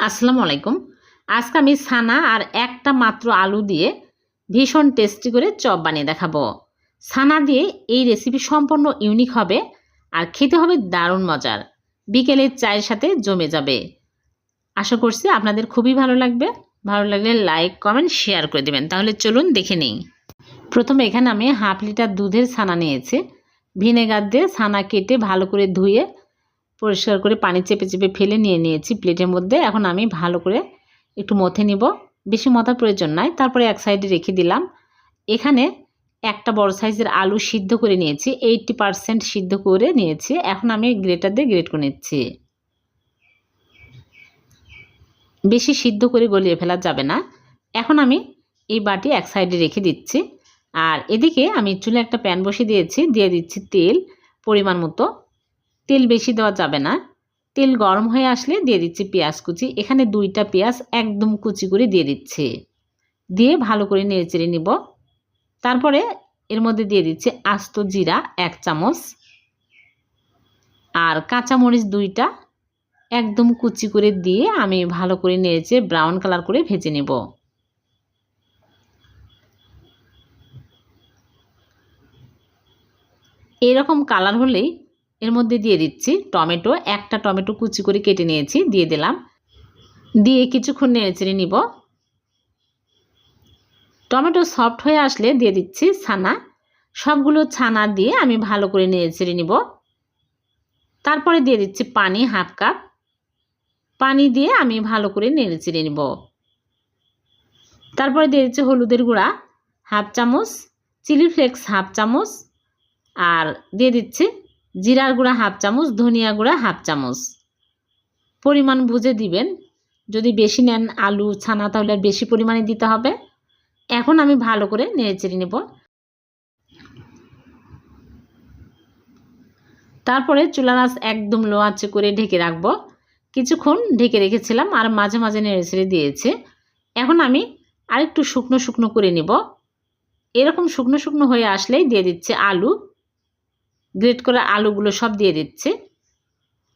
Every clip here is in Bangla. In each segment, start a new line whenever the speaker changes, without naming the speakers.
আসসালামু আলাইকুম। আজকে আমি ছানা আর একটা মাত্র আলু দিয়ে ভীষণ টেস্টি করে চপ বানিয়ে দেখাবো। ছানা দিয়ে এই রেসিপি সম্পূর্ণ ইউনিক হবে আর খেতে হবে দারুণ মজার। বিকেলের চায়ের সাথে জমে যাবে। আশা করছি আপনাদের খুবই ভালো লাগবে। ভালো লাগলে লাইক কমেন্ট শেয়ার করে দেবেন। তাহলে চলুন দেখে নিই। প্রথমে এখানে আমি হাফ লিটার দুধের ছানা নিয়েছি। ভিনেগার দিয়ে ছানা কেটে ভালো করে ধুয়ে পরিষ্কার করে পানি চেপে চেপে ফেলে নিয়ে নিয়েছি প্লেটের মধ্যে। এখন আমি ভালো করে একটু মথে নিব। বেশি মথার প্রয়োজন নাই। তারপরে এক সাইডে রেখে দিলাম। এখানে একটা বড় সাইজের আলু সিদ্ধ করে নিয়েছি। এইটটি পারসেন্ট সিদ্ধ করে নিয়েছি। এখন আমি গ্রেটার দিয়ে গ্রেট করে নিচ্ছি। বেশি সিদ্ধ করে গলিয়ে ফেলা যাবে না। এখন আমি এই বাটি এক সাইডে রেখে দিচ্ছি। আর এদিকে আমি চুলে একটা প্যান বসিয়ে দিয়েছি। দিয়ে দিচ্ছি তেল পরিমাণ মতো। তেল বেশি দেওয়া যাবে না। তেল গরম হয়ে আসলে দিয়ে দিচ্ছি পেঁয়াজ কুচি। এখানে দুইটা পেঁয়াজ একদম কুচি করে দিয়ে দিচ্ছি। দিয়ে ভালো করে নেড়ে চেড়ে নিব। তারপরে এর মধ্যে দিয়ে দিচ্ছি আস্ত জিরা এক চামচ। আর কাঁচামরিচ দুইটা একদম কুচি করে দিয়ে আমি ভালো করে নেড়েছে ব্রাউন কালার করে ভেজে নেব। এরকম কালার হলেই এর মধ্যে দিয়ে দিচ্ছি টমেটো। একটা টমেটো কুচি করে কেটে নিয়েছি, দিয়ে দিলাম। দিয়ে কিছুক্ষণ নেড়ে নেড়েচেড়ে নিব। টমেটো সফট হয়ে আসলে দিয়ে দিচ্ছি ছানা। সবগুলো ছানা দিয়ে আমি ভালো করে নেড়ে নেড়েচেড়ে নিব। তারপরে দিয়ে দিচ্ছি পানি, হাফ কাপ। পানি দিয়ে আমি ভালো করে নেড়ে নেড়েচেড়ে নিব। তারপরে দিয়ে দিচ্ছি হলুদের গুঁড়া, হাফ চামচ, চিলি ফ্লেক্স হাফ চামচ, আর দিয়ে দিচ্ছি জিরার গুঁড়া হাফ চামচ, ধনিয়া গুঁড়া হাফ চামচ। পরিমাণ বুঝে দিবেন। যদি বেশি নেন আলু, ছানা, তাহলে বেশি পরিমাণে দিতে হবে। এখন আমি ভালো করে নেড়েচেড়ে নেব। তারপরে চুলা আঁচ একদম লো আঁচে করে ঢেকে রাখব। কিছুক্ষণ ঢেকে রেখেছিলাম আর মাঝে মাঝে নেড়েচেড়ে দিয়েছে। এখন আমি আরেকটু শুকনো শুকনো করে নেব। এরকম শুকনো শুকনো হয়ে আসলেই দিয়ে দিচ্ছে আলু। গ্রেট করা আলুগুলো সব দিয়ে দিচ্ছি।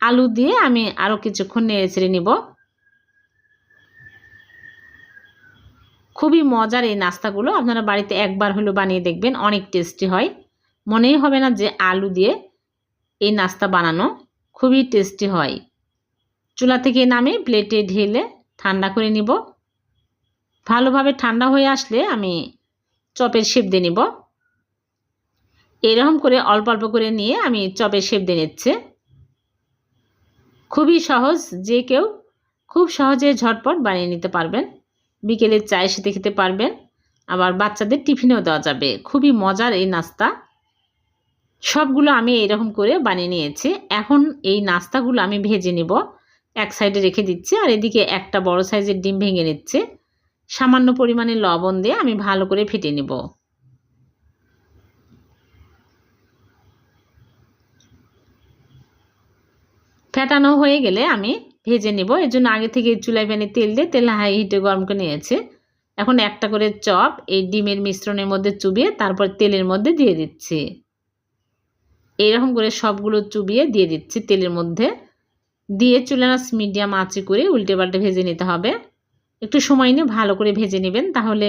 আলু দিয়ে আমি আরও কিছুক্ষণ নেড়ে ছেড়ে নিব। খুবই মজার এই নাস্তাগুলো। আপনারা বাড়িতে একবার হলেও বানিয়ে দেখবেন, অনেক টেস্টি হয়। মনেই হবে না যে আলু দিয়ে এই নাস্তা বানানো। খুবই টেস্টি হয়। চুলা থেকে নামে প্লেটে ঢেলে ঠান্ডা করে নিব। ভালোভাবে ঠান্ডা হয়ে আসলে আমি চপের শেপ দিয়ে নিব। এরকম করে অল্প অল্প করে নিয়ে আমি চপের শেপ দিয়ে নিচ্ছে। খুবই সহজ, যে কেউ খুব সহজে ঝটপট বানিয়ে নিতে পারবেন। বিকেলে চায়ের সাথে খেতে পারবেন। আবার বাচ্চাদের টিফিনেও দেওয়া যাবে। খুবই মজার এই নাস্তা। সবগুলো আমি এইরকম করে বানিয়ে নিয়েছি। এখন এই নাস্তাগুলো আমি ভেজে নিব। এক সাইডে রেখে দিচ্ছি আর এদিকে একটা বড় সাইজের ডিম ভেঙে নিচ্ছে। সামান্য পরিমাণে লবণ দিয়ে আমি ভালো করে ফেটে নেব। ফেটানো হয়ে গেলে আমি ভেজে নেব। এর জন্য আগে থেকে চুলাই প্যানে তেল দিয়ে তেল হাই হিটে গরম করে নিয়েছে। এখন একটা করে চপ এই ডিমের মিশ্রণের মধ্যে চুবিয়ে তারপর তেলের মধ্যে দিয়ে দিচ্ছি। এইরকম করে সবগুলো চুবিয়ে দিয়ে দিচ্ছি তেলের মধ্যে। দিয়ে চুলানাস মিডিয়াম আঁচে করে উল্টে পাল্টে ভেজে নিতে হবে। একটু সময় নিয়ে ভালো করে ভেজে নেবেন, তাহলে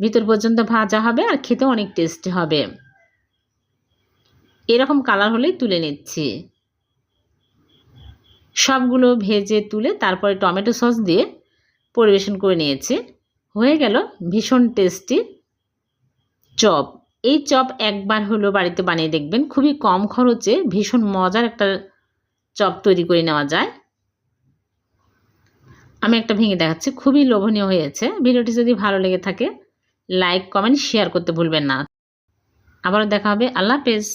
ভিতর পর্যন্ত ভাজা হবে আর খেতে অনেক টেস্টি হবে। এরকম কালার হলেই তুলে নিচ্ছি। সবগুলো ভেজে তুলে তারপরে টমেটো সস দিয়ে পরিবেশন করে নিয়েছি। হয়ে গেল ভীষণ টেস্টি চপ। এই চপ একবার হলো বাড়িতে বানিয়ে দেখবেন, খুবই কম খরচে ভীষণ মজার একটা চপ তৈরি করে নেওয়া যায়। আমি একটা ভেঙে দেখাচ্ছি, খুবই লোভনীয় হয়েছে। ভিডিওটি যদি ভালো লেগে থাকে লাইক কমেন্ট শেয়ার করতে ভুলবেন না। আবারও দেখা হবে, আল্লাহ হাফেজ।